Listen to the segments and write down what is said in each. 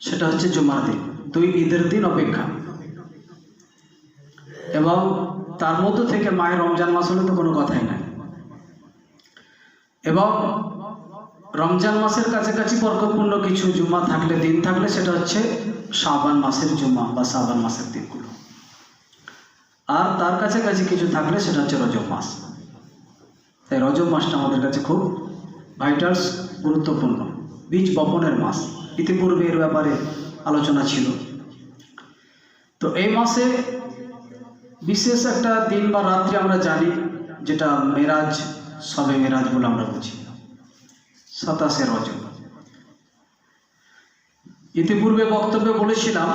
সেটা হচ্ছে জুমার দিন। দুই ঈদের দিন অপেক্ষা। এবং তার মধ্যে থেকে মায়ের রমজান মাস হলে তো কোনো কথাই নাই। এবং রমজান মাসের কাছাকাছি বরকতপূর্ণ কিছু জুমা থাকলে, দিন থাকলে সেটা হচ্ছে শাবান মাসের জুমা বা শাবান মাসের দিনগুলো। আর তার কাছাকাছি কিছু থাকলে সেটা হচ্ছে রজব মাস। তাই রজব মাসটা আমাদের কাছে খুব ভাইটালস। গুরুত্বপূর্ণ। বীজ বপনের মাস। ইতিপূর্বে এর ব্যাপারে আলোচনা ছিল। তো এই মাসে বিশেষ একটা দিন বা রাত্রি আমরা জানি, যেটা মেরাজ, সবে মেরাজ বলে আমরা বুঝি। সাতাশে রজব। ইতিপূর্বে বক্তব্যে বলেছিলাম,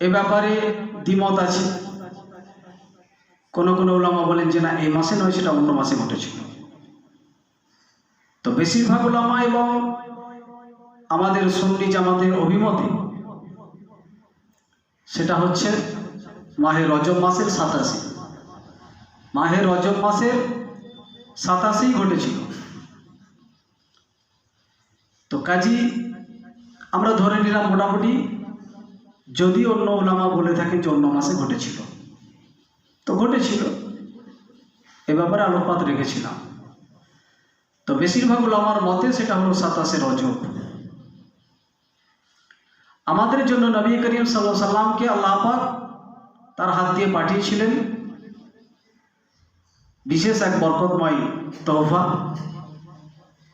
এ ব্যাপারে দ্বিমত আছে। কোনো কোনো ওলামা বলেন যে, না, এই মাসে নয়, সেটা অন্য মাসে ঘটেছিল। তো বেশিরভাগ ওলামা এবং আমাদের সন্নি জামাতের অভিমতে। সেটা হচ্ছে মাহে রজব মাসের সাতাশি। মাহে রজব মাসের সাতাশেই ঘটেছিল। তো কাজী, আমরা ধরে নিলাম মোটামুটি যদি অন্য ওলামা বলে থাকে যে অন্য মাসে ঘটেছিল। তো ঘটেছিল। এ ব্যাপারে আলোকপাত রেখেছিলাম। তো বেশিরভাগ ওলামার মতে সেটা হলো সাতাশে রজব। আমাদের জন্য নবী করিম সাল্লাহ সাল্লামকে আল্লাহ পাক তার হাত দিয়ে পাঠিয়েছিলেন। বিশেষ এক বরকতময় তহফা,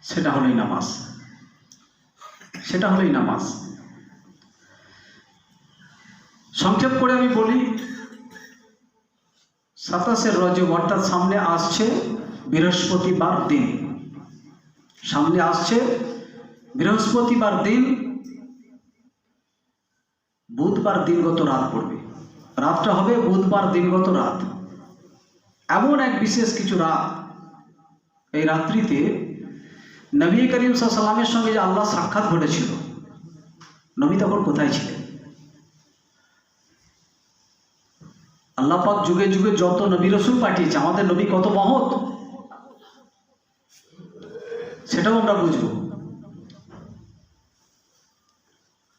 সেটা হলোই নামাজ। সেটা হলোই নামাজ। সংক্ষেপ করে আমি বলি সাতাশের রজব অর্থাৎ সামনে আসছে বৃহস্পতিবার দিন। সামনে আসছে। বৃহস্পতিবার দিন, বুধবার দিনগত রাত পড়বে। রাতটা হবে বুধবার দিনগত রাত। এমন এক বিশেষ কিছু রাত এই রাত্রিতে নবী করিম সাল্লামের সঙ্গে যে আল্লাহ সাক্ষাৎ ঘটেছিল, নবী তখন কোথায় ছিলেন? আল্লাহ পাক যুগে যুগে যত নবী রসুল পাঠিয়েছে, আমাদের নবী কত মহৎ। সেটাও আমরা বুঝব।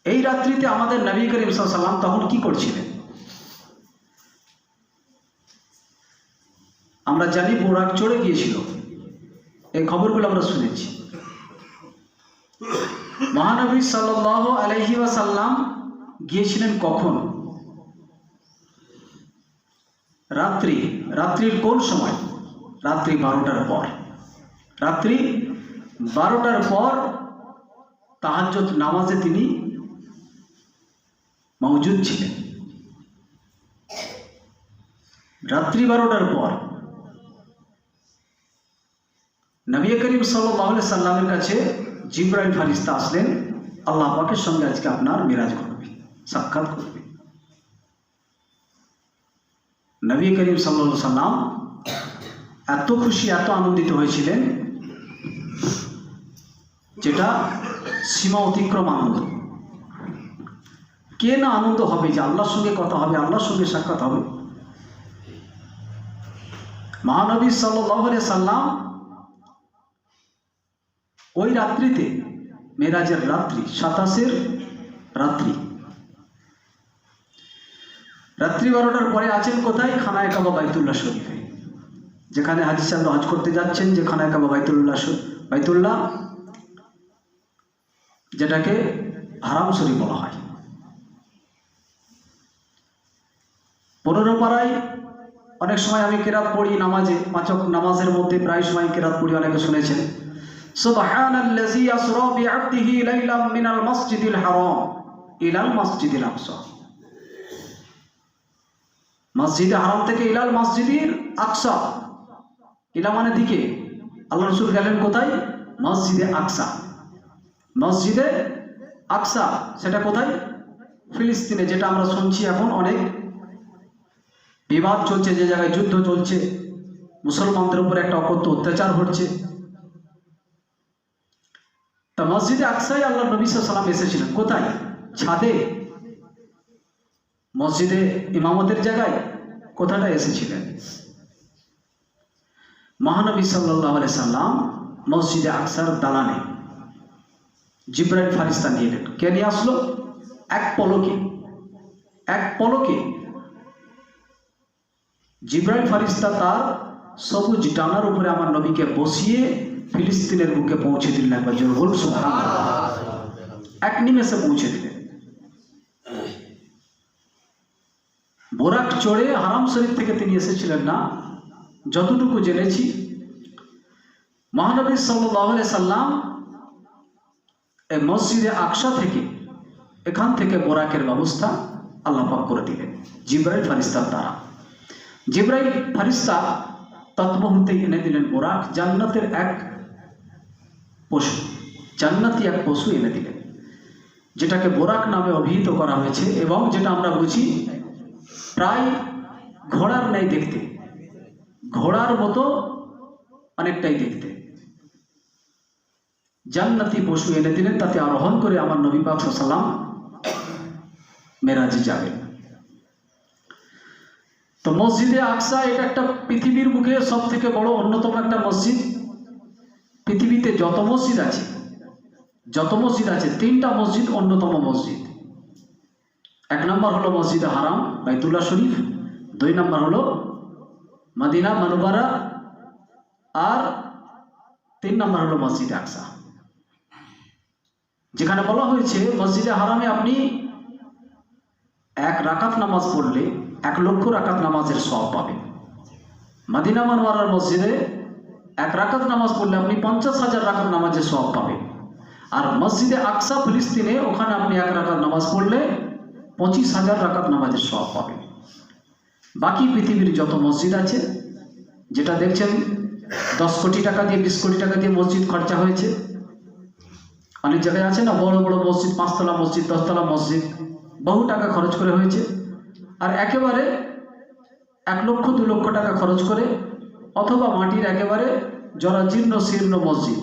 এই রাত্রিতে আমাদের নবী করিম সাল্লাম তখন কি করছিলেন? আমরা জানি বোরাক চড়ে গিয়েছিল। এই খবরগুলো আমরা শুনেছি। মহানবী সাল্লাহ আলহি ওয়াসাল্লাম গিয়েছিলেন কখন? রাত্রি, রাত্রির কোন সময়? রাত্রি বারোটার পর। রাত্রি বারোটার পর তাহাজ্জত নামাজে তিনি মজুদ ছিলেন। রাত্রি বারোটার পর নবী করিম সাল্লাহ সাল্লামের কাছে জিব্রাইল ফারিস্তা আসলেন, আল্লাহ পাকের সঙ্গে আজকে আপনার মিরাজ করবে, সাক্ষাৎ করবে। নবী করিম সাল্লা সাল্লাম এত খুশি, এত আনন্দিত হয়েছিলেন যেটা সীমা অতিক্রম আনন্দ। কে না আনন্দ হবে যে আল্লাহর সঙ্গে কথা হবে, আল্লাহর সঙ্গে সাক্ষাৎ হবে? মহানবী সাল্লাহ সাল্লাম ওই রাত্রিতে, মেরাজের রাত্রি, সাতাশের রাত্রি। রাত্রি বারোটার পরে আছেন কোথায়? খানায় কাবা বাইতুল্লাহ শরীফে। যেখানে হাজি সাহেব হজ করতে যাচ্ছেন, যে খানায় কাবা বাইতুল্লাহ বাইতুল্লাহ যেটাকে হারাম বলা হয়। পনেরো পাড়ায় অনেক সময় আমি কেরাত পড়ি নামাজে, পাঁচক নামাজের মধ্যে প্রায় সময় কেরাত পড়ি, অনেকে শুনেছেন। মসজিদিল ইলাল আকসা। মসজিদে হারাম থেকে ইলাল আকসা। মানে দিকে? আল্লাহ রসুল গেলেন কোথায়? মসজিদে আকসা। মসজিদে আকসা, সেটা কোথায়? ফিলিস্তিনে, যেটা আমরা শুনছি এখন অনেক বিবাদ চলছে, যে জায়গায় যুদ্ধ চলছে, মুসলমানদের উপর একটা অকথ্য অত্যাচার ঘটছে। তা মসজিদে আকসাই আল্লাহ নবী সাল্লাম এসেছিলেন, কোথায়? ছাদে? মসজিদে, ইমামতের জায়গায়? কোথাটা এসেছিলেন? মহানবী সাল্লাহ সাল্লাম মসজিদে আকসার দালানে জিব্রাইল ফারিস্তা নিয়ে এলেন কে নিয়ে আসলো? এক পলকে। এক পলকে জিব্রাইল ফারিস্তা তার সবুজ ডানার উপরে আমার নবীকে বসিয়ে ফিলিস্তিনের বুকে পৌঁছে দিলেন একবার জোর বল সুবহানাল্লাহ। এক নিমেষে পৌঁছে দিলেন। বোরাক চড়ে হারাম শরীফ থেকে তিনি এসেছিলেন না? যতটুকু জেনেছি। মহানবী সাল্লাহ সাল্লাম মসজিদে আকসা থেকে এখান থেকে বোরাকের ব্যবস্থা আল্লাহ পাক করে দিলেন। জিব্রাইল ফারিস্তার দ্বারা। জিব্রাইল ফারিস্তা তৎমুহূর্তে এনে দিলেন বোরাক জান্নাতের এক পশু, জান্নাতি এক পশু এনে দিলেন, যেটাকে বোরাক নামে অভিহিত করা হয়েছে এবং যেটা আমরা বুঝি প্রায় ঘোড়ার ন্যায় দেখতে, ঘোড়ার মতো অনেকটাই দেখতে। জান্নাতি পশু এনে দিলেন, তাতে আরোহণ করে আমার নবী পাক সাল্লাম মেরাজে যাবেন। তো মসজিদে আকসা, এটা একটা পৃথিবীর বুকে সব থেকে বড় অন্যতম একটা মসজিদ। পৃথিবীতে যত মসজিদ আছে, যত মসজিদ আছে, তিনটা মসজিদ অন্যতম মসজিদ। এক নম্বর হলো মসজিদে হারাম, বাইতুল্লাহ শরীফ। দুই নম্বর হলো মদিনা, মানুবারা। আর তিন নম্বর হলো মসজিদে আকসা। যেখানে বলা হয়েছে, মসজিদে হারামে আপনি এক রাকাত নামাজ পড়লে এক লক্ষ রাকাত নামাজের সব পাবেন। মাদিনা মানোয়ারার মসজিদে এক রাকাত নামাজ পড়লে আপনি পঞ্চাশ হাজার রাকাত নামাজের সব পাবেন। আর মসজিদে আকসা ফিলিস্তিনে ওখানে আপনি এক রাকাত নামাজ পড়লে পঁচিশ হাজার রাকাত নামাজের সব পাবেন। বাকি পৃথিবীর যত মসজিদ আছে, যেটা দেখছেন, দশ কোটি টাকা দিয়ে, বিশ কোটি টাকা দিয়ে মসজিদ খরচা হয়েছে অনেক জায়গায় আছে না, বড় বড় মসজিদ, পাঁচতলা মসজিদ, দশতলা মসজিদ, বহু টাকা খরচ করে হয়েছে। আর একেবারে এক লক্ষ, দু লক্ষ টাকা খরচ করে অথবা মাটির একেবারে জরাজীর্ণ, শীর্ণ মসজিদ।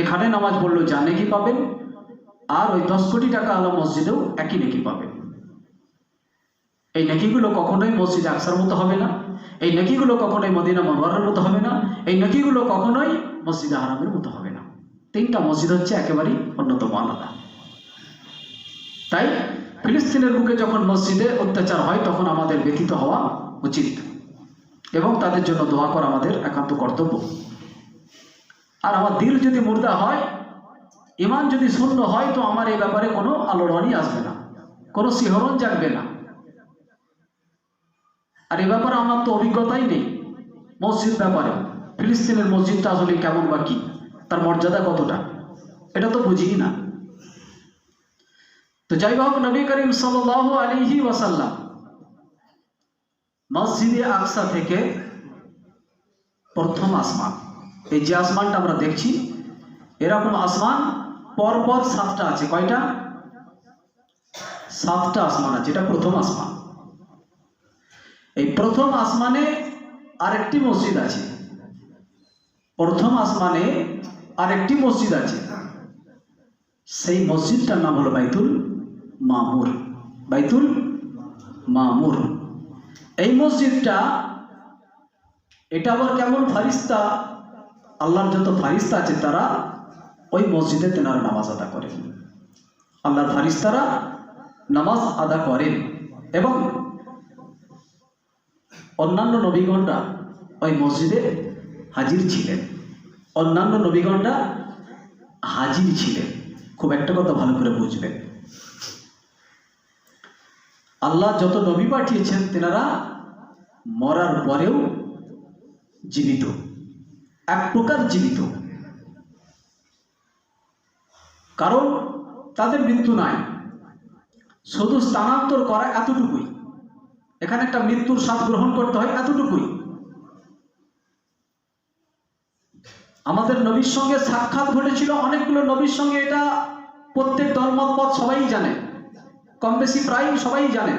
এখানে নামাজ পড়লেও যা নেকি পাবেন, আর ওই দশ কোটি টাকা আলো মসজিদেও একই নেকি পাবেন। এই নেকিগুলো কখনোই মসজিদ আকসার মতো হবে না, এই নেকিগুলো কখনোই মদিনা মনোয়ারের মতো হবে না, এই নেকিগুলো কখনোই মসজিদ হারামের মতো হবে না। তিনটা মসজিদ হচ্ছে একেবারেই অন্যতম আলাদা। তাই ফিলিস্তিনের বুকে যখন মসজিদে অত্যাচার হয়, তখন আমাদের ব্যথিত হওয়া উচিত এবং তাদের জন্য দোয়া করা আমাদের একান্ত কর্তব্য। আর আমার দিল যদি মুর্দা হয় ইমান যদি শূন্য হয়, তো আমার এই ব্যাপারে কোনো আলোড়নই আসবে না, কোনো শিহরণ জাগবে না। আর এ ব্যাপারে আমার তো অভিজ্ঞতাই নেই মসজিদ ব্যাপারে। ফিলিস্তিনের মসজিদটা আসলে কেমন বা কি? মর্যাদা কতটা? এটা তো বুঝি না। তো যাই হোক নবী করিম সাল্লাহ আলিহি ওয়াসাল্লাম মসজিদে আকসা থেকে প্রথম আসমান, এই যে আসমানটা আমরা দেখছি, এরকম আসমান পরপর সাতটা আছে। কয়টা? সাতটা আসমান আছে, এটা প্রথম আসমান। এই প্রথম আসমানে আরেকটি মসজিদ আছে। প্রথম আসমানে আরেকটি মসজিদ আছে। সেই মসজিদটার নাম হলো বাইতুল মামুর। বাইতুল মামুর। এই মসজিদটা, এটা আবার কেমন ফারিস্তা? আল্লাহর যত ফারিস্তা আছে তারা ওই মসজিদে তেনারা নামাজ আদা করেন। আল্লাহর ফারিস্তারা নামাজ আদা করেন এবং অন্যান্য নবীগণরা ওই মসজিদে হাজির ছিলেন। অন্যান্য নবীগণরা হাজির ছিলেন। খুব একটা কথা ভালো করে বুঝবেন। আল্লাহ যত নবী পাঠিয়েছেন, তেনারা মরার পরেও জীবিত। এক প্রকার জীবিত। কারণ তাদের মৃত্যু নাই। শুধু স্থানান্তর করা এতটুকুই। এখানে একটা মৃত্যুর স্বাদ গ্রহণ করতে হয় এতটুকুই। আমাদের নবীর সঙ্গে সাক্ষাৎ ঘটেছিল, অনেকগুলো নবীর সঙ্গে এটা প্রত্যেক ধর্মত পথ সবাই জানে। কম বেশি প্রায় সবাই জানে।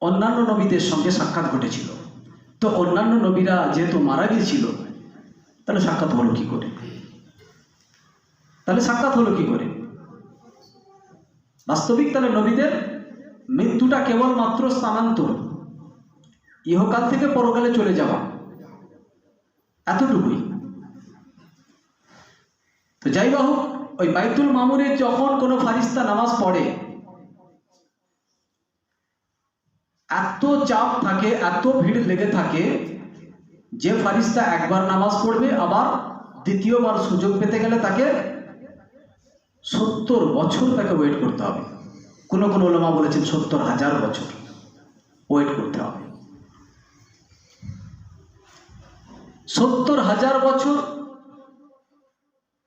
অন্যান্য নবীদের সঙ্গে সাক্ষাৎ ঘটেছিল। তো অন্যান্য নবীরা যেহেতু মারা গিয়েছিল, তাহলে সাক্ষাৎ হলো কি করে? তাহলে সাক্ষাৎ হলো কি করে? বাস্তবিক তাহলে নবীদের মৃত্যুটা কেবলমাত্র স্থানান্তর। ইহকাল থেকে পরকালে চলে যাওয়া। এতটুকুই। তো যাই হোক ওই বাইতুল মামুরে যখন কোনো ফারিস্তা নামাজ পড়ে, এত চাপ থাকে, এত ভিড় লেগে থাকে, যে ফারিস্তা একবার নামাজ পড়বে, আবার দ্বিতীয়বার সুযোগ পেতে গেলে তাকে সত্তর বছর তাকে ওয়েট করতে হবে। কোনো কোনো ওলামা বলেছেন সত্তর হাজার বছর ওয়েট করতে হবে। সত্তর হাজার বছর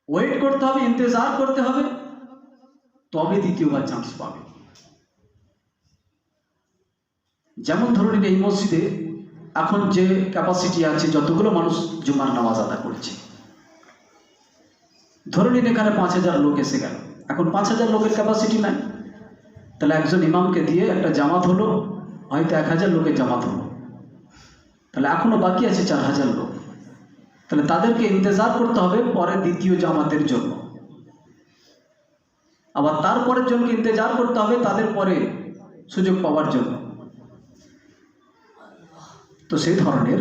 ওয়েট করতে হবে, ইন্তজার করতে হবে, তবে দ্বিতীয়বার চান্স পাবে। যেমন ধরুন এই মসজিদে এখন যে ক্যাপাসিটি আছে, যতগুলো মানুষ জুমার নামাজ আদা করছে। ধরে নিন এখানে পাঁচ হাজার লোক এসে গেল। এখন পাঁচ হাজার লোকের ক্যাপাসিটি নাই। তাহলে একজন ইমামকে দিয়ে একটা জামাত হলো, হয়তো এক হাজার লোকের জামাত হলো। তাহলে এখনও বাকি আছে চার হাজার লোক। তাহলে তাদেরকে ইন্তজার করতে হবে পরে দ্বিতীয় জামাতের জন্য। আবার তারপরের জনকে ইন্তজার করতে হবে তাদের পরে সুযোগ পাওয়ার জন্য। তো সেই ধরনের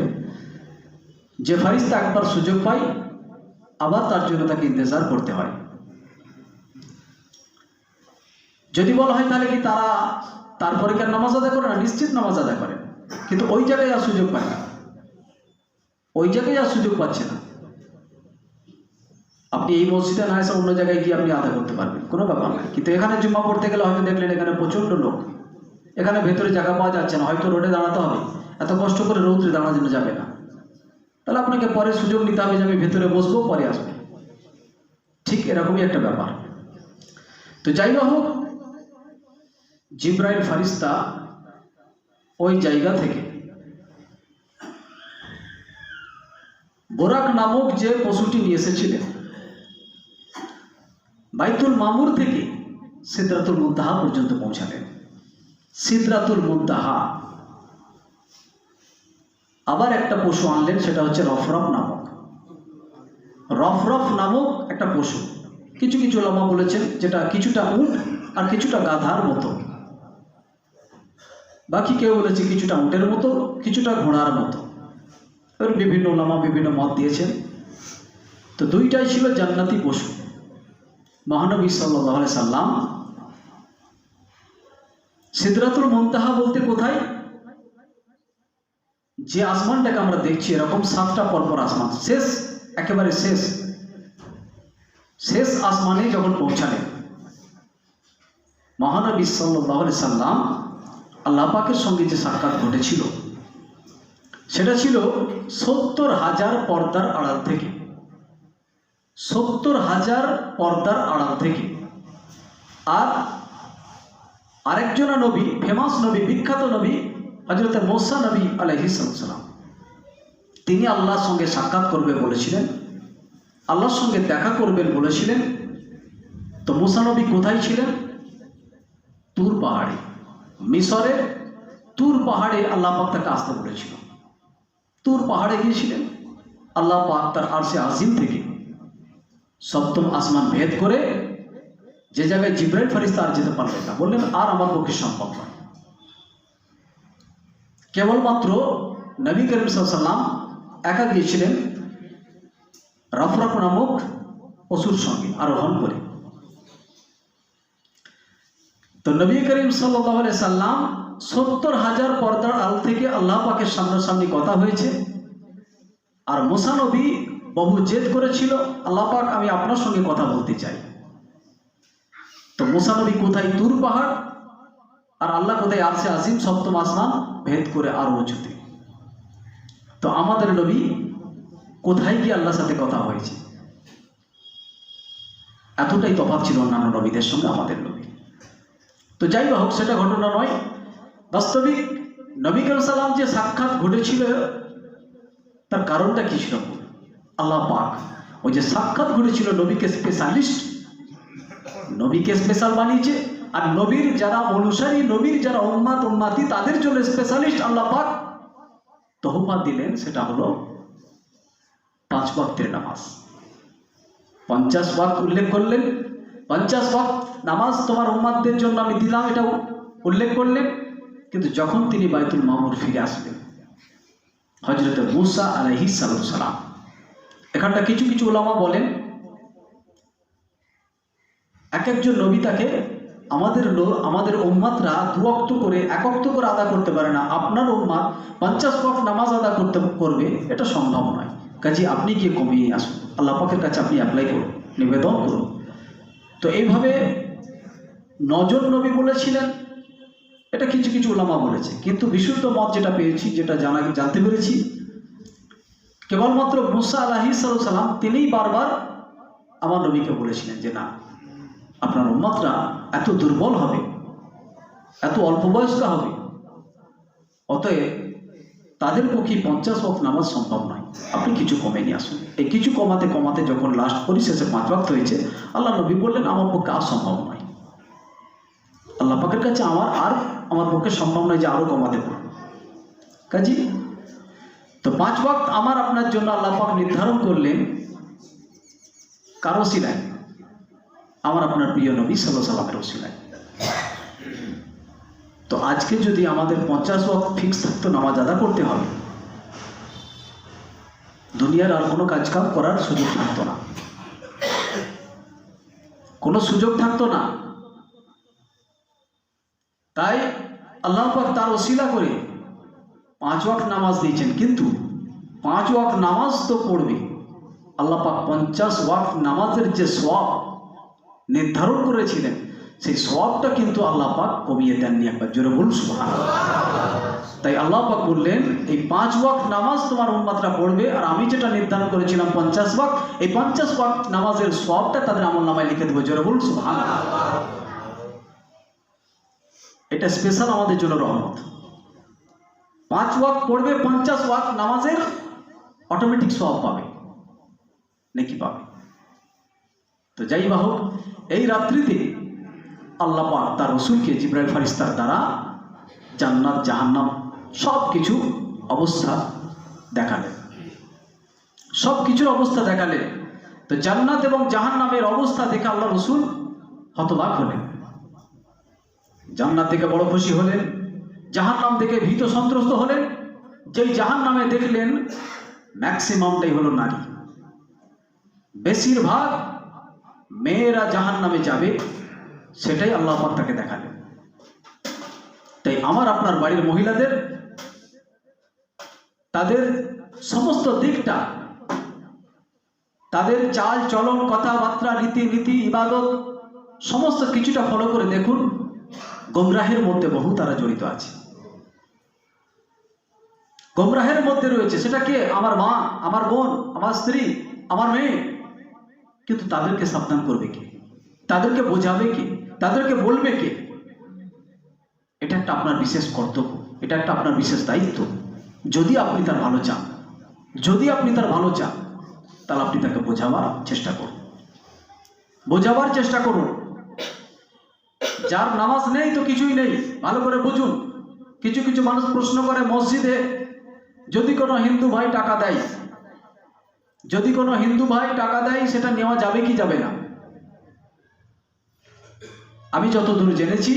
যে ফারিস্তা একবার সুযোগ পায়, আবার তার জন্য তাকে ইন্তজার করতে হয়। যদি বলা হয় তাহলে কি তারা তারপরে কি নামাজ আদায় করে না? নিশ্চিত নামাজ আদায় করে। কিন্তু ওই জায়গায় আর সুযোগ পায় না। ওই জায়গায় আর সুযোগ পাচ্ছে না। আপনি এই মসজিদে না এসে অন্য জায়গায় গিয়ে আপনি আদা করতে পারবেন, কোনো ব্যাপার নাই কিন্তু এখানে জুম্মা পড়তে গেলে হয়তো দেখলেন এখানে প্রচণ্ড লোক। এখানে ভেতরে জায়গা পাওয়া যাচ্ছে না, হয়তো রোডে দাঁড়াতে হবে। এত কষ্ট করে রৌদ্রে দাঁড়ানো যাবে না। তাহলে আপনাকে পরে সুযোগ নিতে হবে যে আমি ভেতরে বসবো, পরে আসব। ঠিক এরকমই একটা ব্যাপার। তো যাই না হোক, জিব্রাইল ফারিস্তা ওই জায়গা থেকে বোরাক নামক যে পশুটি নিয়ে এসেছিলেন, বাইতুল মামুর থেকে সিদ্রাতুল মুদ্দাহা পর্যন্ত পৌঁছালেন। সিদ্রাতুল মুদ্দাহা আবার একটা পশু আনলেন, সেটা হচ্ছে রফরফ নামক। রফরফ নামক একটা পশু। কিছু কিছু লামা বলেছেন, যেটা কিছুটা উট আর কিছুটা গাধার মতো। বাকি কেউ বলেছে কিছুটা উটের মতো, কিছুটা ঘোড়ার মতো। এর বিভিন্ন লামা বিভিন্ন মত দিয়েছেন। তো দুইটাই ছিল জান্নাতি পশু। মহানবী সাল্লাহ সাল্লাম সিদ্ধাতুল মন্তাহা বলতে কোথায়? যে আসমানটাকে আমরা দেখছি, এরকম সাতটা পরপর আসমান। শেষ, একেবারে শেষ। শেষ আসমানে যখন পৌঁছালেন, মহানবী সাল্লাহ সাল্লাম আল্লাহ পাকের সঙ্গে যে সাক্ষাৎ ঘটেছিল সেটা ছিল সত্তর হাজার পর্দার আড়াল থেকে। সত্তর হাজার পর্দার আড়াল থেকে। আর আরেকজনা নবী ফেমাস নবী, বিখ্যাত নবী হজরত মোসা নবী আলহিসাম তিনি আল্লাহর সঙ্গে সাক্ষাৎ করবে বলেছিলেন। আল্লাহর সঙ্গে দেখা করবেন বলেছিলেন। তো মুসা নবী কোথায় ছিলেন? তুর পাহাড়ে। মিশরের তুর পাহাড়ে আল্লাহ তাকে আসতে বলেছিল। তুর পাহাড়ে গিয়েছিলেন। আল্লাহ পাক তার আরশে আজিম থেকে সপ্তম আসমান ভেদ করে যে জায়গায় জিব্রাইল ফারিস্তা আর যেতে পারবেন না, বললেন, আর আমার পক্ষে সম্ভব নয়। কেবলমাত্র নবী করিম সাল্লাম একা গিয়েছিলেন রফরফ নামক পশুর সঙ্গে আরোহণ করে। তো নবী করিম সাল্লাহ সাল্লাম সত্তর হাজার পর্দার আল থেকে আল্লাহ পাকের সামনাসামনি কথা হয়েছে। আর মোসানবী বহু জেদ করেছিল, আল্লাহ পাক, আমি আপনার সঙ্গে কথা বলতে চাই। তো মোসানবী কোথায়? তুর পাহাড়। আর আল্লাহ কোথায়? আরশে আসিম সপ্তম আসমান ভেদ করে আরও উঁচুতে। তো আমাদের নবী কোথায় গিয়ে আল্লাহর সাথে কথা হয়েছে? এতটাই তফাৎ ছিল অন্যান্য নবীদের সঙ্গে আমাদের নবী তো যাই হোক, সেটা ঘটনা নয়। বাস্তবিক নবী সালাম যে সাক্ষাৎ ঘটেছিল, তার কারণটা কি ছিল? আল্লাহ পাক ওই যে সাক্ষাৎ ঘটেছিল নবীকে স্পেশালিস্ট নবীকে স্পেশাল বানিয়েছে, আর নবীর যারা অনুসারী, নবীর যারা উম্মাত, উম্মাতি, তাদের জন্য স্পেশালিস্ট আল্লাহ পাক তহফা দিলেন, সেটা হলো পাঁচ ওয়াক্তের নামাজ। পঞ্চাশ ওয়াক্ত উল্লেখ করলেন, পঞ্চাশ ওয়াক্ত নামাজ তোমার উম্মাদদের জন্য আমি দিলাম এটা উল্লেখ করলেন। কিন্তু যখন তিনি বাইতুল মামুর ফিরে আসলেন হজরত মুসা আলহি সালাম, এখানটা কিছু কিছু ওলামা বলেন এক একজন নবী তাকে আমাদের আমাদের উম্মাতরা দুঅক্ত করে একক্ত করে আদা করতে পারে না। আপনার উম্মাদ পঞ্চাশ ওয়াক্ত নামাজ আদা করতে করবে, এটা সম্ভব নয়। কাজে, আপনি গিয়ে কমিয়ে আসুন। আল্লাহ পাকের কাছে আপনি অ্যাপ্লাই করুন, নিবেদন করুন। তো এইভাবে নজন নবী বলেছিলেন এটা কিছু কিছু ওলামা বলেছে। কিন্তু বিশুদ্ধ মত যেটা পেয়েছি, যেটা জানা, জানতে পেরেছি, কেবলমাত্র মুসা আলাহি সালাম তিনিই বারবার আমার নবীকে বলেছিলেন যে, না, আপনার উম্মতরা এত দুর্বল হবে, এত অল্প বয়স্ক হবে, অতএব তাদের পক্ষে পঞ্চাশ ওয়াক্ত নামাজ সম্ভব নয়? আপনি কিছু কমে নিয়ে আসুন। এই কিছু কমাতে কমাতে যখন লাস্ট পরিশেষে পাঁচ ওয়াক্ত হয়েছে, আল্লাহ নবী বললেন, আমার পক্ষে আর সম্ভব নয়। আল্লাহ পাকের কাছে আমার আর আমার পক্ষে সম্ভব নয় যে আরও কমাতে পারব। কাজী, তো পাঁচ ওয়াক্ত আমার আপনার জন্য আল্লাহ পাক নির্ধারণ করলেন কারও সিলাই আমার আপনার প্রিয় নবী সাল্লাহ সাল্লামের ওসিলায়। তো আজকে যদি আমাদের পঞ্চাশ ওয়াক্ত ফিক্স থাকতো নামাজ আদা করতে হবে, দুনিয়ার আর কোনো কাজ কাম করার সুযোগ থাকতো না। কোনো সুযোগ থাকতো না। তাই আল্লাহ পাক তার ওসিলা করে পাঁচ ওয়াক্ত নামাজ দিয়েছেন। কিন্তু পাঁচ ওয়াক্ত নামাজ তো পড়বে। আল্লাহ পাক পঞ্চাশ ওয়াক্ত নামাজের যে সওয়াব নির্ধারণ করেছিলেন, সেই সওয়াবটা কিন্তু আল্লাহ পাক কমিয়ে দেননি একবার। জোরে বলুন, সুবহানাল্লাহ। তাই আল্লাহ পাক বললেন, এই পাঁচ ওয়াক্ত নামাজ তোমার উম্মাতরা পড়বে আর আমি যেটা নির্ধারণ করেছিলাম পঞ্চাশ ওয়াক্ত, এই পঞ্চাশ ওয়াক্ত নামাজের সওয়াবটা তাদের আমল নামায় লিখে দেবো। জোরে বলুন, সুবহানাল্লাহ। এটা স্পেশাল আমাদের জন্য রহমত। পাঁচ ওয়াক পড়বে, পঞ্চাশ ওয়াক নামাজের অটোমেটিক সব পাবে, নাকি পাবে। তো যাই বা হোক, এই রাত্রিতে আল্লাহ পাক তার রসুলকে জিব্রাইল ফারিস্তার দ্বারা জান্নাত, জাহান্নাম সব কিছু অবস্থা দেখালেন। সব কিছুর অবস্থা দেখালেন। তো জান্নাত এবং জাহান্নামের অবস্থা দেখে আল্লাহ রসুল হতবাক হলেন। জান্নাত থেকে বড় খুশি হলেন, জাহান্নাম দেখে ভীত সন্ত্রস্ত হলেন, যেই জাহান্নামে দেখলেন ম্যাক্সিমামটাই হলো নারী। বেশিরভাগ মেয়েরা জাহান্নামে যাবে, সেটাই আল্লাহ পাক তাকে দেখালেন। তাই আমার, আপনার বাড়ির মহিলাদের, তাদের সমস্ত দিকটা, তাদের চাল চলন, কথাবার্তা রীতি নীতি ইবাদত, সমস্ত কিছুটা ফলো করে দেখুন। গোমরাহের মধ্যে বহু তারা জড়িত আছে। গোমরাহের মধ্যে রয়েছে, সেটা কে? আমার মা, আমার বোন, আমার স্ত্রী, আমার মেয়ে। কিন্তু তাদেরকে সাবধান করবে কে? তাদেরকে বোঝাবে কে? তাদেরকে বলবে কে? এটা একটা আপনার বিশেষ কর্তব্য, এটা একটা আপনার বিশেষ দায়িত্ব। যদি আপনি তার ভালো চান, যদি আপনি তার ভালো চান, তাহলে আপনি তাকে বোঝাবার চেষ্টা করুন। বোঝাবার চেষ্টা করুন। যার নামাজ নেই তো কিছুই নেই। ভালো করে বুঝুন। কিছু কিছু মানুষ প্রশ্ন করে, মসজিদে যদি কোনো হিন্দু ভাই টাকা দেয়? যদি কোনো হিন্দু ভাই টাকা দেয়, সেটা নেওয়া যাবে কি যাবে না? আমি যতদূর জেনেছি,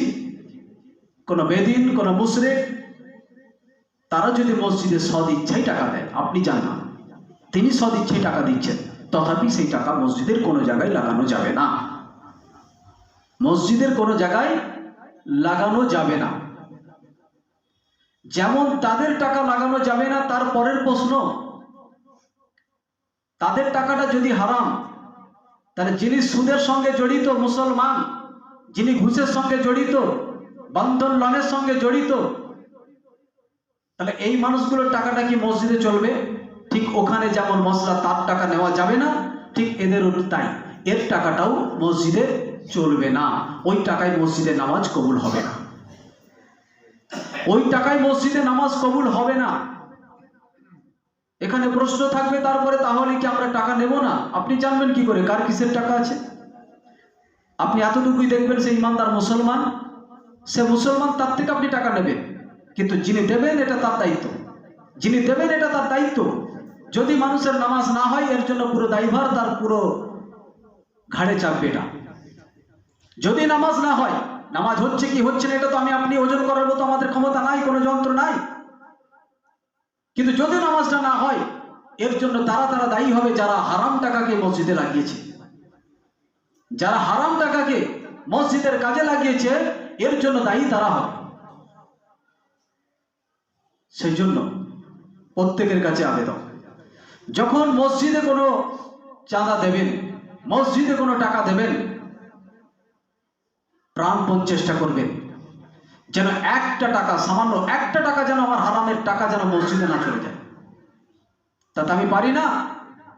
কোনো বেদিন, কোনো মুশরেক, তারা যদি মসজিদে সদ ইচ্ছাই টাকা দেয়, আপনি জান না। তিনি সদ ইচ্ছাই টাকা দিচ্ছেন, তথাপি সেই টাকা মসজিদের কোনো জায়গায় লাগানো যাবে না। মসজিদের কোনো জায়গায় লাগানো যাবে না। যেমন তাদের টাকা লাগানো যাবে না, তার পরের প্রশ্ন, তাদের টাকাটা যদি হারাম, তাহলে যিনি সুদের সঙ্গে জড়িত, মুসলমান, যিনি ঘুষের সঙ্গে জড়িত, বন্ধন লোনের সঙ্গে জড়িত, তাহলে এই মানুষগুলোর টাকাটা কি মসজিদে চলবে? ঠিক ওখানে যেমন মশলা, তার টাকা নেওয়া যাবে না, ঠিক এদের তাই। এর টাকাটাও মসজিদে চলবে না। ওই টাকায় মসজিদে নামাজ কবুল হবে না। ওই টাকায় মসজিদে নামাজ কবুল হবে না। এখানে প্রশ্ন থাকবে, তারপরে তাহলে কি আমরা টাকা নেব না? আপনি জানবেন কি করে? কার কিসের টাকা আছে? আপনি এতটুকুই দেখবেন সে ইমানদার মুসলমান, সে মুসলমান তার থেকে আপনি টাকা নেবেন। কিন্তু যিনি দেবেন, এটা তার দায়িত্ব। যিনি দেবেন, এটা তার দায়িত্ব। যদি মানুষের নামাজ না হয়, এর জন্য পুরো দায়ভার তার পুরো ঘাড়ে চাপবে এটা যদি নামাজ না হয়, নামাজ হচ্ছে কি হচ্ছে না, এটা তো আমি আপনি ওজন করার মতো আমাদের ক্ষমতা নাই, কোনো যন্ত্র নাই। কিন্তু যদি নামাজটা না হয়, এর জন্য তারা তারা দায়ী হবে যারা হারাম টাকাকে মসজিদে লাগিয়েছে। যারা হারাম টাকাকে মসজিদের কাজে লাগিয়েছে, এর জন্য দায়ী তারা হবে। সেই জন্য প্রত্যেকের কাছে আবেদন। যখন মসজিদে কোনো চাঁদা দেবেন, মসজিদে কোনো টাকা দেবেন প্রাণপণ চেষ্টা করবেন যেন একটা টাকা, সামান্য একটা টাকা যেন আমার হারামের টাকা যেন মসজিদে না চলে যায়। তাতে আমি পারি না।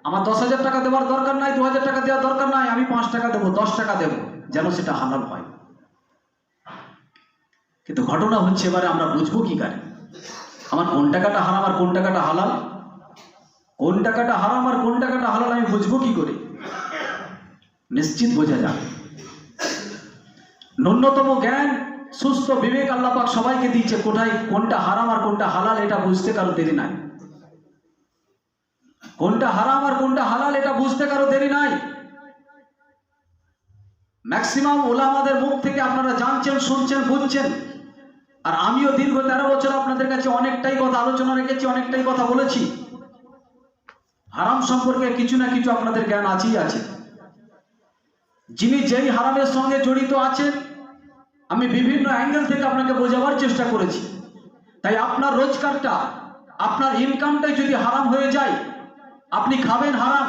আমার দশ হাজার টাকা দেওয়ার দরকার নাই, দু হাজার টাকা দেওয়ার দরকার নাই, আমি পাঁচ টাকা দেবো, দশ টাকা দেবো, যেন সেটা হালাল হয়। কিন্তু ঘটনা হচ্ছে এবারে আমরা বুঝব কি করে? আমার কোন টাকাটা হারাম আর কোন টাকাটা হালাল? কোন টাকাটা হারাম আর কোন টাকাটা হালাল আমি বুঝব কি করে? নিশ্চিত বোঝা যাবে। ন্যূনতম জ্ঞান, সুস্থ বিবেক আল্লাপাক সবাইকে দিচ্ছে কোথায়? কোনটা হারাম আর কোনটা হালাল এটা বুঝতে কারও দেরি নাই। কোনটা হারাম আর কোনটা হালাল এটা বুঝতে কারও দেরি নাই। ম্যাক্সিমাম ওলামাদের মুখ থেকে আপনারা জানছেন, শুনছেন, বুঝছেন। আর আমিও দীর্ঘ তেরো বছর আপনাদের কাছে অনেকটাই কথা আলোচনা রেখেছি, অনেকটাই কথা বলেছি। হারাম সম্পর্কে কিছু না কিছু আপনাদের জ্ঞান আছেই আছে। যিনি যেই হারামের সঙ্গে জড়িত আছেন আমি বিভিন্ন অ্যাঙ্গেল থেকে আপনাকে বোঝাবার চেষ্টা করেছি। তাই আপনার রোজগারটা, আপনার ইনকামটাই যদি হারাম হয়ে যায়, আপনি খাবেন হারাম,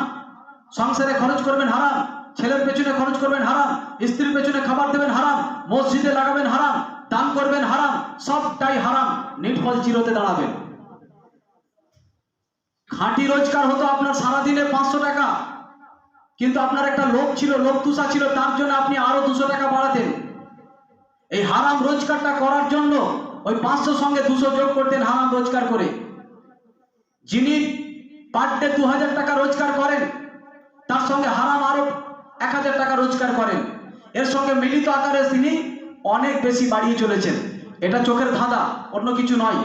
সংসারে খরচ করবেন হারাম, ছেলের পেছনে খরচ করবেন হারাম, স্ত্রীর পেছনে খাবার দেবেন হারাম, মসজিদে লাগাবেন হারাম, দান করবেন হারাম, সবটাই হারাম নিটফল চিরতে দাঁড়াবেন। খাঁটি রোজগার হতো আপনার সারাদিনে পাঁচশো টাকা, কিন্তু আপনার একটা লোক ছিল লোক তুষা ছিল, তার জন্য আপনি আরও দুশো টাকা বাড়াতেন। এই হারাম রোজগারটা করার জন্য ওই পাঁচশো সঙ্গে দুশো যোগ করতেন হারাম রোজগার করে। যিনি পার ডে দু হাজার টাকা রোজগার করেন, তার সঙ্গে হারাম আরও এক হাজার টাকা রোজগার করেন। এর সঙ্গে মিলিত আকারে তিনি অনেক বেশি বাড়িয়ে চলেছেন। এটা চোখের ধাঁধা, অন্য কিছু নয়।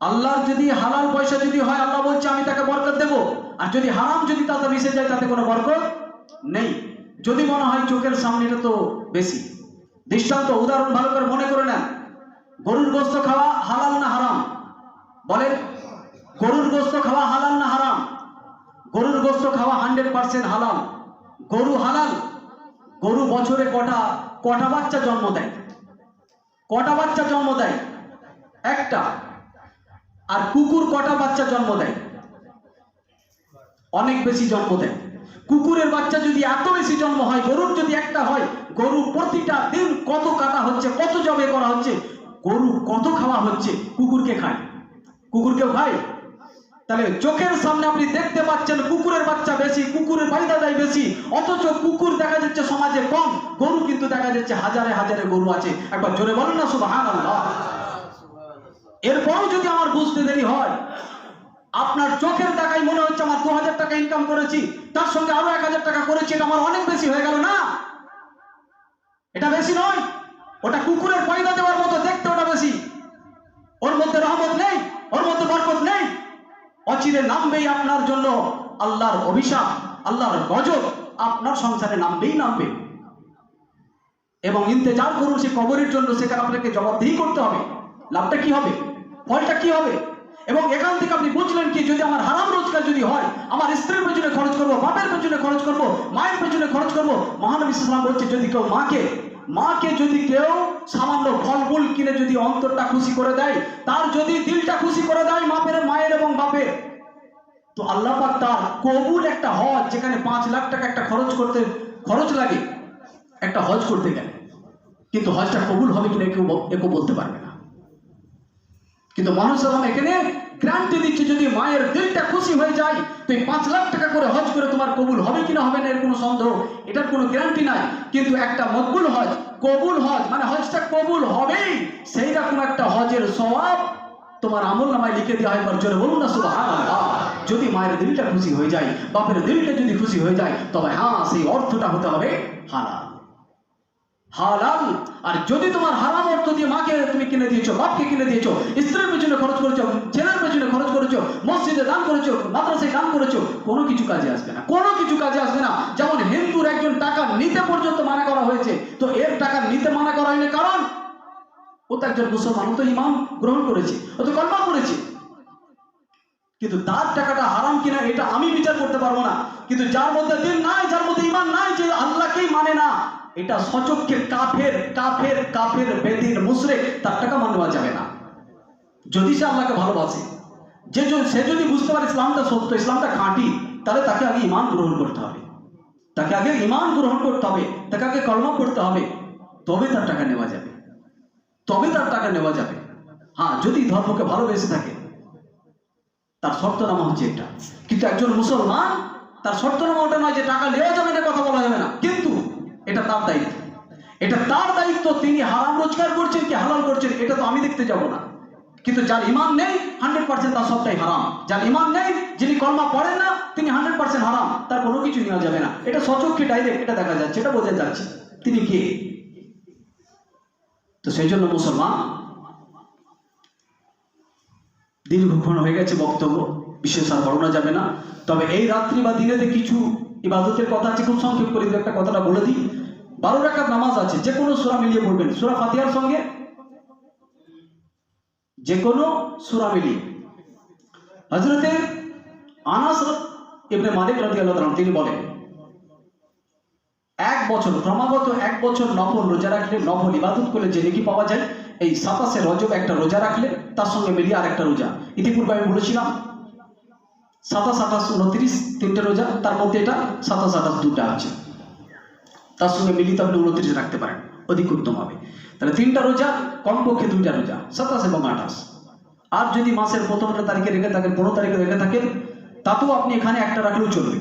আল্লাহর যদি হালাল পয়সা যদি হয়, আল্লাহ বলছে, আমি তাকে বরকত দেব। আর যদি হারাম যদি তাতে মিশে যায়, তাতে কোনো বরকত নেই। যদি মনে হয় চোখের সামনে এটা তো বেশি। দৃষ্টান্ত, উদাহরণ ভালো করে মনে করে নেন। গরুর গোস্ত খাওয়া হালাল না হারাম? বলেন, গরুর গোস্ত খাওয়া হালাল না হারাম? গরুর গোস্ত খাওয়া হান্ড্রেড পার্সেন্ট হালাল। গরু হালাল? গরু বছরে কটা কটা বাচ্চা জন্ম দেয়? কটা বাচ্চা জন্ম দেয়? একটা। আর কুকুর কটা বাচ্চা জন্ম দেয়? অনেক বেশি জন্ম দেয়। কুকুরের বাচ্চা যদি এত বেশি জন্ম হয়, গরুর যদি একটা হয় গরু প্রতিটা দিন কত কাটা হচ্ছে, কত জবে করা হচ্ছে, গরু কত খাওয়া হচ্ছে, কুকুরকে খায়। কুকুরকেও খায়? তাহলে চোখের সামনে আপনি দেখতে পাচ্ছেন কুকুরের বাচ্চা বেশি, কুকুরের বাইদা দেয় বেশি, অথচ কুকুর দেখা যাচ্ছে সমাজে কম, গরু কিন্তু দেখা যাচ্ছে হাজারে হাজারে গরু আছে। একবার জোরে বলেন না শুধু হান এরপরও যদি আমার বুঝতে দেরি হয়, আপনার চোখের টাকায় মনে হচ্ছে আমার দু হাজার টাকা ইনকাম করেছি, তার সঙ্গে আরও এক হাজার টাকা করেছি, এটা আমার অনেক বেশি হয়ে গেল না? এটা বেশি নয়। ওটা কুকুরের পয়দা দেওয়ার মতো, দেখতে ওটা বেশি। ওর মধ্যে রহমত নেই, ওর মধ্যে বরকত নেই। অচিরে নামবেই আপনার জন্য আল্লাহর অভিশাপ, আল্লাহর গজব, আপনার সংসারে নামবেই নামবে। এবং ইন্তেজার করুন সে কবরের জন্য, সেখানে আপনাকে জবাবদিহি করতে হবে। লাভটা কি হবে? ফলটা কি হবে? এবং এখান থেকে আপনি বুঝলেন কি, যদি আমার হারাম রোজগার যদি হয়, আমার স্ত্রীর পেছনে খরচ করব, বাপের পেছনে খরচ করব, মায়ের পেছনে খরচ করব মহানবী ইসলাম বলছে, যদি কেউ মাকে মাকে যদি কেউ সামান্য ফলমূল কিনে যদি অন্তরটা খুশি করে দেয়, তার যদি দিলটা খুশি করে দেয় মাপের, মায়ের এবং বাপের, তো আল্লাহ পাক তার কবুল একটা হজ, যেখানে পাঁচ লাখ টাকা একটা খরচ করতে, খরচ লাগে, একটা হজ করতে গেলে। কিন্তু হজটা কবুল হবে কিনা কেউ কেউ বলতে পারবে কিন্তু মানুষ সালাম এখানে গ্রান্টি দিচ্ছে, যদি মায়ের দিলটা খুশি হয়ে যায়, তো এই পাঁচ লাখ টাকা করে হজ করে তোমার কবুল হবে কিনা হবে না, এর কোনো সন্দেহ। এটার কোনো গ্যারান্টি নাই। কিন্তু একটা মকবুল হজ, কবুল হজ মানে হজটা কবুল হবেই সেই রকম একটা হজের সওয়াব তোমার আমল নামায় লিখে দেওয়া হয় জোরে বলুন না, সুবহানাল্লাহ। যদি মায়ের দিলটা খুশি হয়ে যায়, বাপের দিলটা যদি খুশি হয়ে যায়, তবে হ্যাঁ সেই অর্থটা হতে হবে হালাল। হালাল। আর যদি তোমার হারাম অর্থ দিয়ে মাকে তুমি কিনে দিয়েছ, বাপকে কিনে দিয়েছ, স্ত্রীর পেছনে খরচ করেছ, ছেলের পেছনে খরচ করেছ, মসজিদে দান করেছ, মাদ্রাসায় দান করেছ, কোনো কিছু কাজে আসবে না। কোনো কিছু কাজে আসবে না। যেমন হিন্দুর একজন টাকা নিতে পর্যন্ত মানা করা হয়েছে, তো এর টাকা নিতে মানা করা হয়নি কারণ ও তো একজন মুসলমান তো ইমাম গ্রহণ করেছে, ও তো কল্পনা করেছে। কিন্তু তার টাকাটা হারাম কিনা, এটা আমি বিচার করতে পারব না। কিন্তু যার মধ্যে দিন নাই, যার মধ্যে ইমান নাই, যে আল্লাহকেই মানে এটা সচক্ষে কাফের কাফের কাফের বেদির মুশরেক, তার টাকা মান নেওয়া যাবে না। যদি সে আল্লাহকে ভালোবাসে, যে সে যদি বুঝতে পারে ইসলামটা সত্য, ইসলামটা খাঁটি, তাহলে তাকে আগে ইমান গ্রহণ করতে হবে। তাকে আগে ইমান গ্রহণ করতে হবে, তাকে আগে কলমা করতে হবে, তবে তার টাকা নেওয়া যাবে। তবে তার টাকা নেওয়া যাবে। হ্যাঁ যদি ধর্মকে ভালোবেসে থাকে, তার শর্তনামা হচ্ছে এটা। কিন্তু একজন মুসলমান, তার শর্তনামা ওটা নয় যে টাকা নেওয়া যাবে না, কথা বলা যাবে না। কিন্তু এটা তার দায়িত্ব। এটা তার দায়িত্ব, তিনি হারাম রোজগার করছেন কি হালাল করছেন, এটা তো আমি দেখতে যাব না। কিন্তু যার ইমান নেই হান্ড্রেড পার্সেন্ট তার সবটাই হারাম। যার ইমান নেই, যিনি কলমা পড়েন না, তিনি হান্ড্রেড পার্সেন্ট হারাম। তার কোনো কিছু নেওয়া যাবে না। এটা সচক্ষে ডাইরেক্ট এটা দেখা যাচ্ছে, এটা বোঝা যাচ্ছে। তিনি কে? তো সেই জন্য মুসলমান, দীর্ঘক্ষণ হয়ে গেছে বক্তব্য, বিশেষ আর বর্ণনা যাবে না। তবে এই রাত্রি বা দিনেতে কিছু ইবাদতের কথা আছে, খুব সংক্ষেপ করে একটা কথাটা বলে দিই। বারো রাকাত নামাজ আছে যে কোনো সুরা মিলিয়ে পড়বেন। সুরা ফাতিহার সঙ্গে? যে কোনো সুরা মিলিয়ে। হজরতে আনাস ইবনে মালিক রাদিয়াল্লাহু তাআলা তিনি বলেন, এক বছর, ক্রমাগত এক বছর নফল রোজা রাখলে নফল ইবাদত করলে যে নেকি পাওয়া যায়, এই সাতাশে রজব একটা রোজা রাখলে তার সঙ্গে মিলিয়ে আর একটা রোজা। ইতিপূর্বে আমি বলেছিলাম সাতাশ আঠাশ উনত্রিশ, তিনটে রোজা, তার মধ্যে এটা সাতাশ আঠাশ দুটা আছে। তার সঙ্গে মিলিত আপনি উনত্রিশ রাখতে পারেন, অধিক উত্তম হবে। তাহলে তিনটা রোজা, কমপক্ষে দুইটা রোজা, সাতাশ এবং আঠাশ। আর যদি মাসের প্রথম তারিখে রেখে থাকেন, পনেরো তারিখে রেখে থাকেন, তাতেও আপনি এখানে একটা রাখলেও চলবে।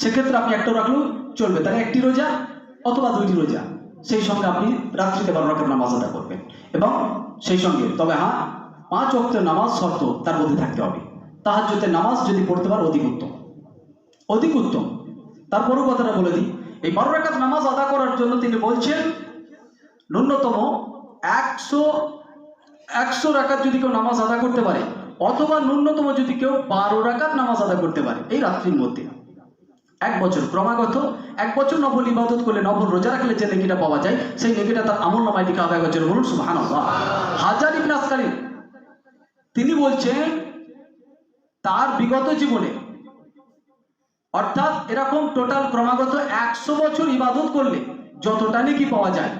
সেক্ষেত্রে আপনি একটা রাখলেও চলবে। তাহলে একটি রোজা অথবা দুইটি রোজা, সেই সঙ্গে আপনি রাত্রিতে বারো রাখার নামাজ আদা করবেন। এবং সেই সঙ্গে, তবে হ্যাঁ পাঁচ অক্টের নামাজ শর্ত তার মধ্যে থাকতে হবে। তাহাজ্জুদের নামাজ যদি পড়তে পারো, অধিক উত্তম। অধিক উত্তম। তারপরও কথাটা বলে দিই, এই বারো রাকাত নামাজ আদা করার জন্য তিনি বলছেন, ন্যূনতম একশো একশো রাকাত যদি কেউ নামাজ আদা করতে পারে, অথবা ন্যূনতম যদি কেউ বারো রাকাত নামাজ আদা করতে পারে, এই রাত্রির মধ্যে। এক বছর ক্রমাগত, এক বছর নফল ইবাদত করলে নফল রোজা রাখলে যে নেকিটা পাওয়া যায়, সেই নেকিটা তার আমল নামায় লেখা হবে এক বলুন সুহান হাজার তিনি বলছেন তার বিগত জীবনে, অর্থাৎ এরকম টোটাল ক্রমাগত একশো বছর ইবাদত করলে যতটা নেকি পাওয়া যায়,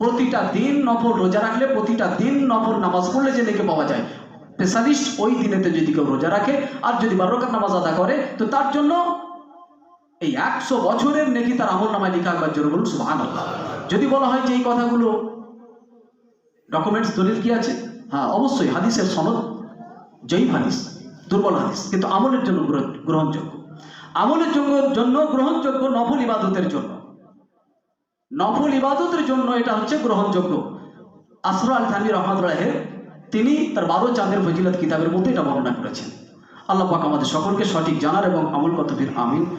প্রতিটা দিন নফল রোজা রাখলে প্রতিটা দিন নফল নামাজ পড়লে যে নেকি পাওয়া যায়। স্পেশালিস্ট ওই দিনেতে যদি কেউ রোজা রাখে আর যদি বারো রাকাত নামাজ আদা করে, তো তার জন্য এই একশো বছরের নেকি তার আমল নামায় লেখা একবার জন্য বলুন সুহান যদি বলা হয় যে এই কথাগুলো ডকুমেন্টস দলিল কি আছে? হ্যাঁ অবশ্যই, হাদিসের সনদ জয়ী হাদিস, দুর্বল হাদিস, কিন্তু আমলের জন্য গ্রহণযোগ্য। আমলের জন্য- গ্রহণযোগ্য নফল ইবাদতের জন্য। নফল ইবাদতের জন্য এটা হচ্ছে গ্রহণযোগ্য। আসর আল থানি রহমতুল্লাহের তিনি তার বারো চাঁদের ফজিলত কিতাবের মধ্যে এটা বর্ণনা করেছেন। আল্লাহ পাক আমাদের সকলকে সঠিক জানার এবং আমল কতবির, আমিন।